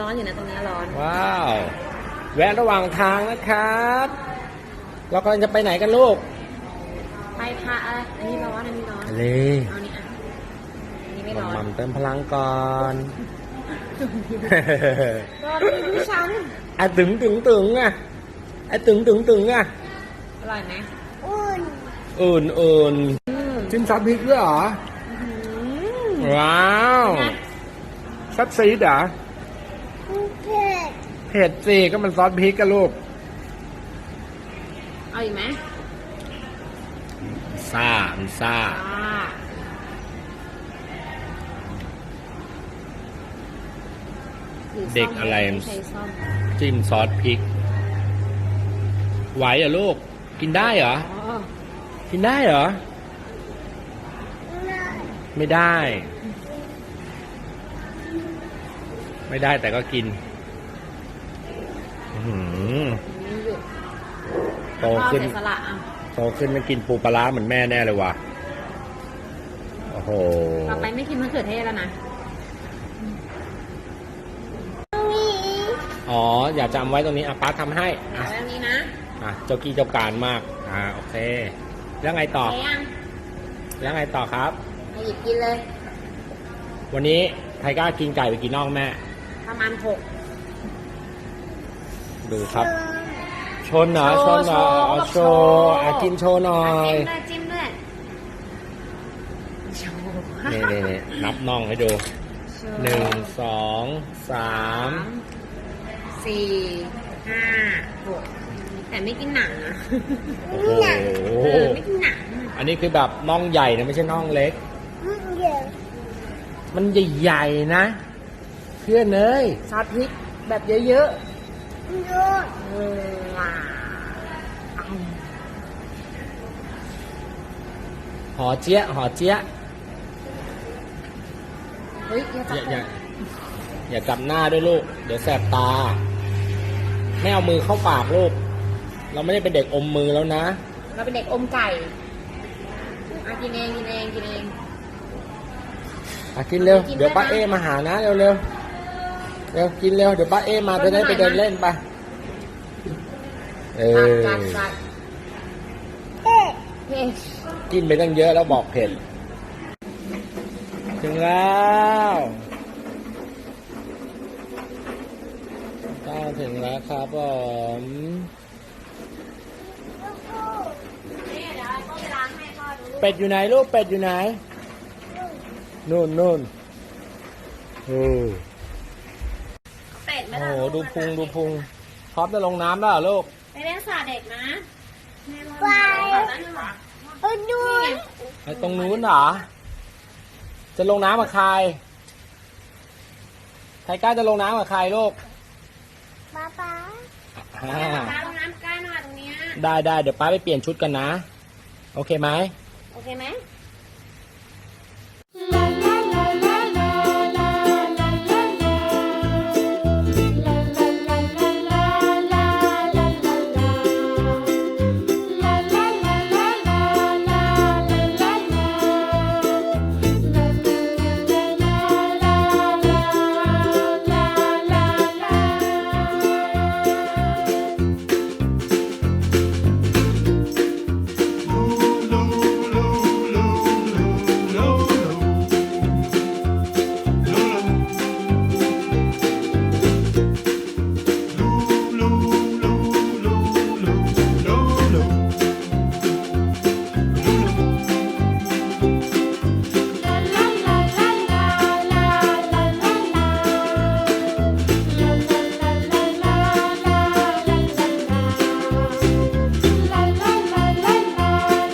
ร้อนอยู่นะตรงเนี้ยร้อน ว้าว แวะระหว่างทางนะครับ เรากำลังจะไปไหนกันลูก ไปพระอะไรอันนี้ร้อนอันนี้ร้อนทะเลเอานี่อะอันนี้ไม่ร้อนมัมๆเติมพลังก่อนร้อนไม่รู้ฉันไอ้ตึงตึงตึงอะไอ้ตึงตึงตึงอะอร่อยไหมอื่นอื่นอืมจิ้มซอสพริกด้วยเหรออืมว้าวไงซับซีด เหรอเผ็ดสิก็มันซอสพริกกันลูก เอาอีกไหมซ่ามันซ่า อ่าหซ่มเด็กอะไรไม่ใช่ซ่อมจิ้มซอสพริก ไหวเหรอลูก กินได้เหรอ อ๋อกินได้เหรอ ไม่ได้ ไม่ได้แต่ก็กินอื้อหือนี่หยุด โตขึ้นพ่อเสียสละอะโตขึ้นมันกินปูปลาร้าเหมือนแม่แน่เลยว่ะ โอ้โห ต่อไปไม่กินมะเขือเทศแล้วนะ อ๋อ อย่าจำไว้ตรงนี้อะป้าทำให้ อะแล้วนี้นะ อะ เจ้ากี้เจ้าการมาก อ่า โอเค แล้วไงต่อเทยังแล้วไงต่อครับเอาหยิบกินเลย วันนี้ไทก้ากินไก่ไปกี่น่องแม่ ประมาณหก ดูครับ ชนเหรอโชชว์นเหรอโชว์อ๋อกับโชโชว์ว์อะกินโชว์หน่ออะยจิ้มด้วยจิ้มด้วยโชว์นี่นี่นี่นับน่องให้ดูโชว์หนึ่งสองสามสี่ห้าหกแต่ไม่กินหนังนะโอ้โหเออไม่กินหนังอันนี้คือแบบน่องใหญ่นะไม่ใช่น่องเล็ก มันใหญ่ๆนะ เพื่อนเอ้ยซอสพริกแบบเยอะๆ หอเจี๊ยะหอเจี๊ยะเฮ้ยอย่าจัอย่าบอย่าอย่าจับหน้าด้วยลูก เดี๋ยวแสบตา ไม่เอามือเข้าปากลูก เราไม่ได้เป็นเด็กอมมือแล้วนะ เราเป็นเด็กอมไก่อะกินเองกินเองกินเอง อะกินเร็ว กินด้วยนะเดี๋ยวป้าเอมาหานะเร็วเร็ว เร็วกินเร็วเดี๋ยวป้าเอมาจะได้ไปเดินเล่นไปเอกัดอกัดกัดเฮ้ยกินไปตั้งเยอะแล้วบอกเผ็ดถึงแล้วก้าวถึงแล้วครับผมนี่เดี๋ยวก็ไปล้างให้พ่อดูเป็ดอยู่ไหนลูกเป็ดอยู่ไหนนู่นนู่นโอ้เป็ ดไหมโหล่ะดูพุงดูพุงพร้อมจะลงน้ำแล้วเหรอลูกไปเล่นสาเด็กนะไปเออดูไอ้ตรงนู้นเหรอจะลงน้ำกับใครไทก้าจะลงน้ำกับใครลูกป๊าป๊าอ่าป้าลงน้ำใกล้หน่อยตรงเนี้ยได้ได้เดี๋ยวป้าไปเปลี่ยนชุดกันนะ โอเคไหมโอเคไหมโ